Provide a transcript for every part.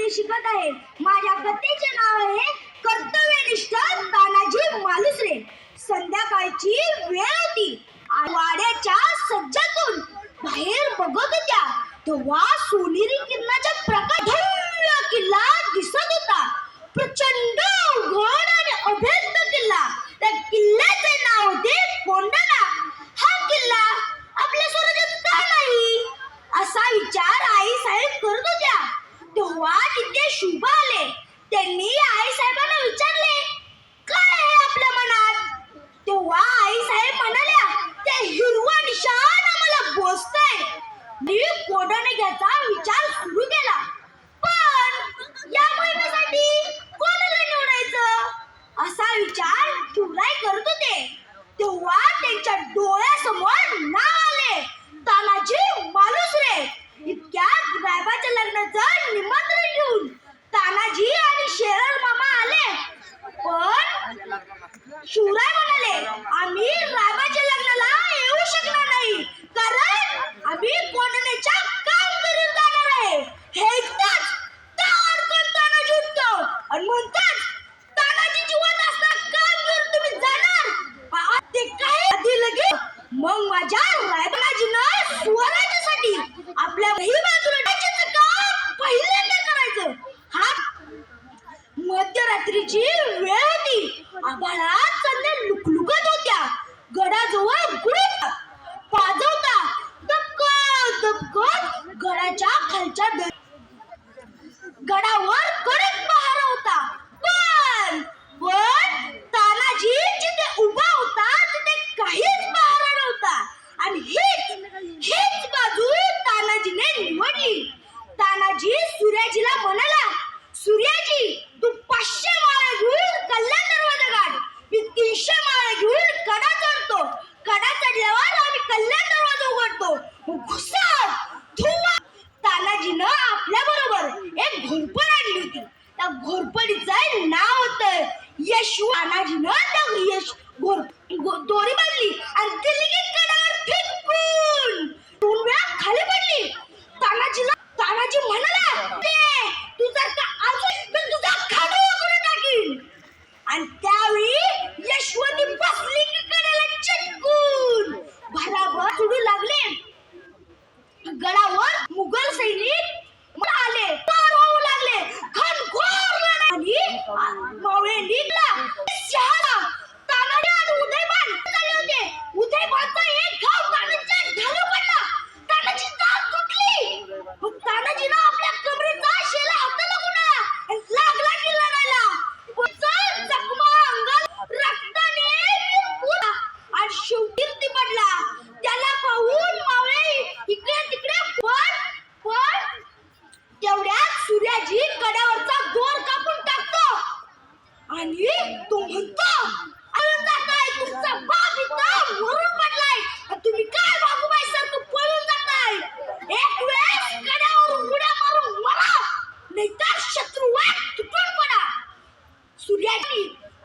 मध्ये शिकत आहे. माझ्या कथेचे नाव आहे कर्तव्यनिष्ठ तानाजी मालुसरे. संध्याकाळची वेळ होती. वाड्याच्या सज्जातून बाहेर बघत होत्या. तेव्हा सोनेरी किरणाच्या प्रकाश भव्य किल्ला दिसत होता प्रचंड उघड आणि अभेद्य किल्ला त्या किल्ल्याचे नाव होते कोंडाणा हा किल्ला आपल्या स्वराज्यात का नाही असा विचार आई साहेब करत होत्या तेव्हा तिथे शुभ आले त्यांनी आई साहेबांना विचारले काय आहे आपल्या मनात? तेव्हा आई साहेब म्हणाल्या ते हिरवा निशाण आम्हाला बोचतंय मी कोडाने घ्यायचा विचार सुरू केला. शिवराय म्हणाले आम्ही रामाच्या लग्नाला येऊ शकणार नाही कारण आम्ही कोणण्याच्या कामगिरीत जाणार आहे. हे ऐकताच तानाजी उठतो आणि म्हणतात तानाजी जिवंत तुम्ही जाणार. ते काय आधी लगे मग माझ्या रायबाजीनं स्वराज्यासाठी आपल्या ही बाजूला टाकायचं काम पहिल्यांदा करायचं. हा मध्यरात्रीची उघडतो मग तानाजीनं आपल्या बरोबर एक घोरपड आणली होती. त्या घोरपडीचं नाव होतं यशू. तानाजीनं त्या यश घोर दोरी बांधली आणि दिल्ली कडावर फेकून दोन वेळा खाली पडली.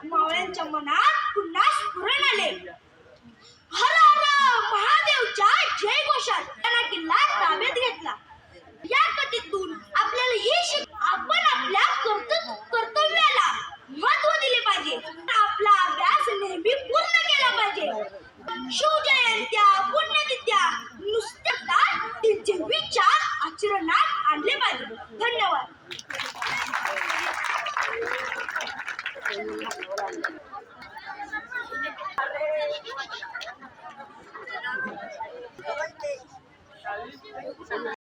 मावळ्यांच्या मनात पुन्हा स्फुरण आले. हर हर महादेवच्या जय घोषात त्यांना किल्ला ताब्यात घेतला. Tá ali? Você